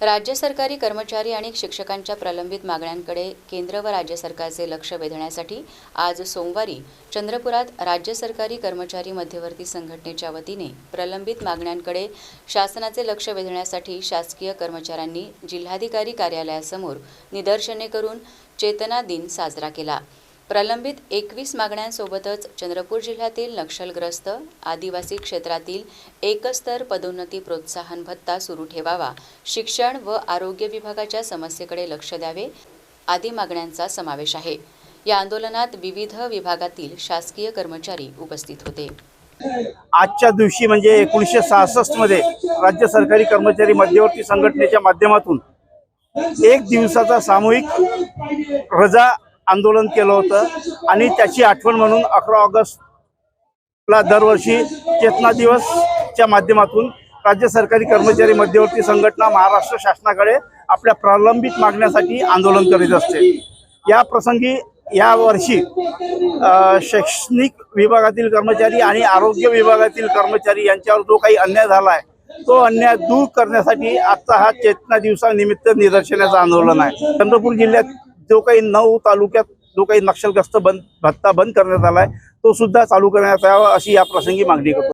राज्य सरकारी कर्मचारी आणि शिक्षकांच्या प्रलंबित मागण्यांकडे केंद्र व राज्य सरकारचे लक्ष वेधण्यासाठी आज सोमवारी चंद्रपुरात राज्य सरकारी कर्मचारी मध्यवर्ती संघटनेच्या वतीने प्रलंबित मागण्यांकडे शासनाचे लक्ष वेधण्यासाठी शासकीय कर्मचाऱ्यांनी जिल्हाधिकारी कार्यालयासमोर निदर्शने करून चेतना दिन साजरा केला. प्रलंबित एकवीस मागण्यांसोबतच चंद्रपूर जिल्ह्यातील नक्षलग्रस्त आदिवासी क्षेत्रातील एकस्तर पदोन्नती प्रोत्साहन भत्ता सुरू ठेवावा शिक्षण व आरोग्य विभागाच्या समस्येकडे लक्ष द्यावे आदी मागण्यांचा समावेश आहे. या आंदोलनात विविध विभागातील शासकीय कर्मचारी उपस्थित होते. आजच्या दिवशी म्हणजे एकोणीसशे सहासष्टमध्ये राज्य सरकारी कर्मचारी मध्यवर्ती संघटनेच्या माध्यमातून एक दिवसाचा सामूहिक रजा आंदोलन केलं होतं. आणि त्याची आठवण म्हणून अकरा ऑगस्टला दरवर्षी चेतना दिवसच्या माध्यमातून राज्य सरकारी कर्मचारी मध्यवर्ती संघटना महाराष्ट्र शासनाकडे आपल्या प्रलंबित मागण्यासाठी आंदोलन करीत असते. या प्रसंगी या वर्षी शैक्षणिक विभागातील कर्मचारी आणि आरोग्य विभागातील कर्मचारी यांच्यावर जो काही अन्याय झाला आहे तो अन्याय दूर करण्यासाठी आजचा हा चेतना दिवसानिमित्त निदर्शनाचं आंदोलन आहे. चंद्रपूर जिल्ह्यात जो काही नऊ तालुक्यात जो काही नक्षलग्रस्त बंद भत्ता बंद करण्यात आला आहे तो सुद्धा चालू करण्यात यावा अशी या प्रसंगी मागणी करतो.